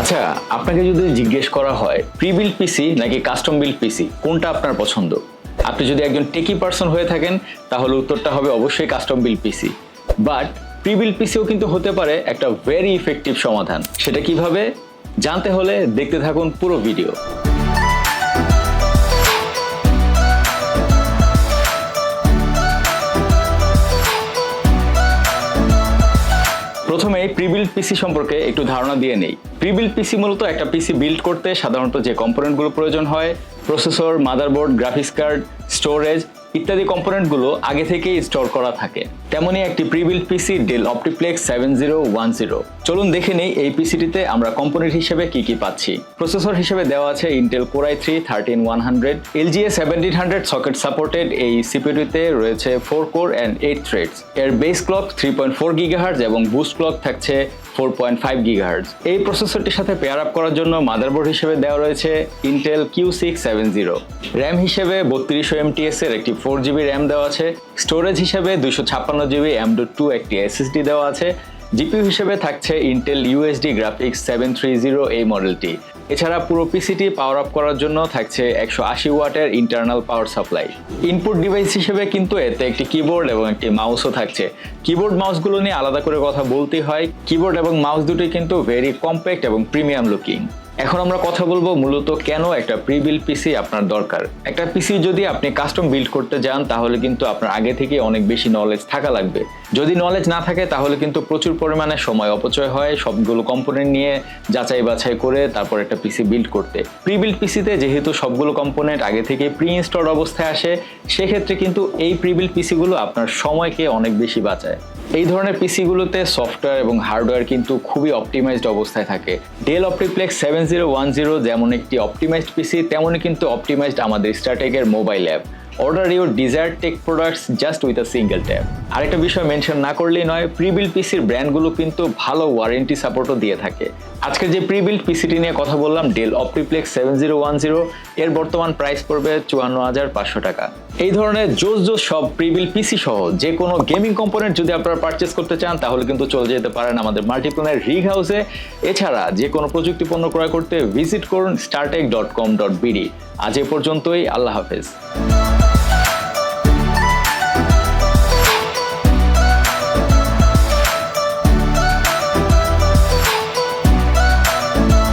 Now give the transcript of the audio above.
আচ্ছা আপনাকে যদি জিজ্ঞেস করা হয় প্রি বিল্ড পিসি নাকি কাস্টম বিল্ড পিসি কোনটা আপনার পছন্দ? আপনি যদি একজন টেকি পার্সন হয়ে থাকেন, তাহলে উত্তরটা হবে অবশ্যই custom build PC but pre build PCO কিন্তু হতে পারে একটা ভেরি ইফেক্টিভ সমাধান। সেটা কীভাবে? জানতে হলে দেখতে থাকুন পুরো ভিডিও প্রিবিল্ড পিসি সম্পর্কে একটু ধারণা দিয়ে নেই। প্রিবিল্ড পিসি মূলত একটা পিসি বিল্ড করতে সাধারণত যে কম্পোনেন্টগুলো প্রয়োজন হয় processor motherboard graphics card storage ইত্যাদি কম্পোনেন্টগুলো আগে থেকেই স্টোর করা থাকে। তেমনই একটি prebuild PC Dell OptiPlex seven zero one zero চলুন দেখে নেই এই পিসিটিতে আমরা কম্পোনেন্ট হিসেবে কি কি পাচ্ছি। প্রসেসর হিসেবে দেওয়া আছে Intel Core i three thirteen one hundred LGA seventeen hundred socket supported এই সিপিটিতে রয়েছে four core and eight threads এর base clock three point four gigahertz এবং বুস্ট ক্লক থাকছে ফোর পয়েন্ট ফাইভ গিগাহার্জ এই প্রসেসরটির সাথে পেয়ার আপ করার জন্য মাদারবোর্ড হিসেবে দেওয়া রয়েছে Intel Q six seven zero RAM হিসেবে বত্রিশশো এমটিএস এর একটি ফোর জিবি র্যাম দেওয়া আছে। স্টোরেজ হিসেবে দুইশো ছাপ্পান্ন জিবি এম ডু টু একটি এসএসডি দেওয়া আছে। জিপিউ হিসেবে থাকছে Intel UHD graphics seven three zero এই মডেলটি এছাড়া পুরো পিসিটি পাওয়ার আপ করার জন্য থাকছে একশো আশি ওয়াটের internal power supply input device হিসেবে কিন্তু এতে একটি কিবোর্ড এবং একটি মাউসও থাকছে। কিবোর্ড মাউসগুলো নিয়ে আলাদা করে কথা বলতে হয়। কিবোর্ড এবং মাউস দুটি কিন্তু ভেরি কম্প্যাক্ট এবং প্রিমিয়াম লুকিং এখন আমরা কথা বলব মূলত কেন একটা প্রি বিল্ড পিসি আপনার দরকার? একটা পিসি যদি আপনি কাস্টম বিল্ড করতে যান, তাহলে কিন্তু আপনার আগে থেকে অনেক বেশি নলেজ থাকা লাগবে। যদি নলেজ না থাকে, তাহলে কিন্তু প্রচুর পরিমাণে সময় অপচয় হয় সবগুলো কম্পোনেন্ট নিয়ে যাচাই বাছাই করে তারপর একটা পিসি বিল্ড করতে। প্রি বিল্ড পিসিতে যেহেতু সবগুলো কম্পোনেন্ট আগে থেকে প্রি ইনস্টল অবস্থায় আসে, সেক্ষেত্রে কিন্তু এই প্রি বিল্ড পিসিগুলো আপনার সময়কে অনেক বেশি বাঁচায়। এই ধরনের পিসিগুলোতে সফটওয়্যার এবং হার্ডওয়্যার কিন্তু খুবই অপটিমাইজড অবস্থায় থাকে। Dell OptiPlex seven zero one zero যেমন একটি অপটিমাইজড পিসি তেমনই কিন্তু অপটিমাইজড আমাদের স্টার্টেকের mobile app order your desire tech products just with a single tap আরেকটা বিষয় মেনশন না করলেই নয় প্রিবিল্ড পিসির ব্র্যান্ডগুলো কিন্তু ভালো ওয়ারেন্টি সাপোর্টও দিয়ে থাকে। আজকে যে প্রিবিল্ড পিসিটি নিয়ে কথা বললাম Dell OptiPlex seven zero one zero এর বর্তমান প্রাইস পড়বে চুয়ান্ন হাজার পাঁচশো টাকা। এই ধরনের জোস জোস সব প্রিবিল পিসি সহ, যে কোনো গেমিং কম্পোনেন্ট যদি আপনারা পারচেস করতে চান, তাহলে কিন্তু চলে যেতে পারেন আমাদের মাল্টিপ্লানের রিগ হাউসে এছাড়া যে কোনো প্রযুক্তি পণ্য ক্রয় করতে ভিজিট করুন StarTech dot com dot BD আজ এ পর্যন্তই, আল্লাহ হাফেজ।